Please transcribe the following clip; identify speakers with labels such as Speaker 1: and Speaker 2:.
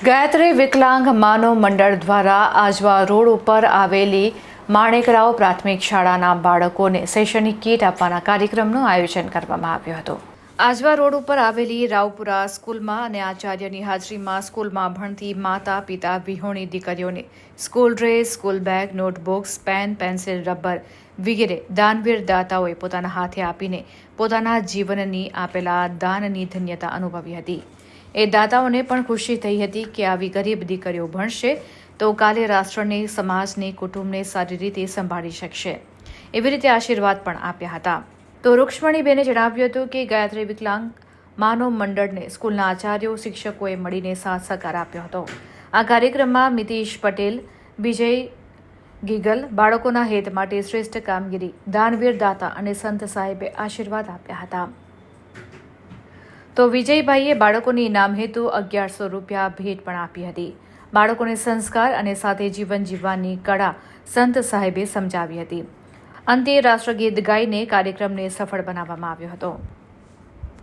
Speaker 1: ગાયત્રી વિકલાંગ માનવ મંડળ દ્વારા આજવા રોડ ઉપર આવેલી માણેકરાવ પ્રાથમિક શાળાના બાળકોને શૈક્ષણિક કીટ આપવાના કાર્યક્રમનું આયોજન કરવામાં આવ્યું હતું. આજવા રોડ ઉપર આવેલી રાવપુરા સ્કૂલમાં અને આચાર્યની હાજરીમાં સ્કૂલમાં ભણતી માતા, પિતા, વિહોણી દીકરીઓને school dress, school bag, notebooks, pen, pencil, rubber વગેરે દાનવીર દાતાઓએ પોતાના હાથે આપીને પોતાના જીવનની આપેલા દાનની ધન્યતા અનુભવી હતી. એ દાતાઓને પણ ખુશી થઈ હતી કે આવી ગરીબ દીકરીઓ ભણશે તો કાલે રાષ્ટ્રને, સમાજને, કુટુંબને સારી રીતે સંભાળી શકશે. એવી રીતે આશીર્વાદ પણ આપ્યા હતા. તો રૂક્ષ્મણીબેને જણાવ્યું હતું કે ગાયત્રી વિકલાંગ માનવ મંડળને સ્કૂલના આચાર્યો, શિક્ષકોએ મળીને સાથ સહકાર આપ્યો હતો. આ કાર્યક્રમમાં મિતિશ પટેલ, વિજય ગીગલ બાળકોના હિત માટે શ્રેષ્ઠ કામગીરી, દાનવીર દાતા અને સંત સાહેબે આશીર્વાદ આપ્યા હતા. તો વિજયભાઈએ બાળકોને ઇનામ હેતુ અગિયારસો રૂપિયા ભેટ પણ આપી હતી. બાળકોને સંસ્કાર અને સાથે જીવન જીવવાની કળા સંત સાહેબે સમજાવી હતી. અંતે રાષ્ટ્રગીત ગાઈને કાર્યક્રમને સફળ બનાવવામાં આવ્યો હતો.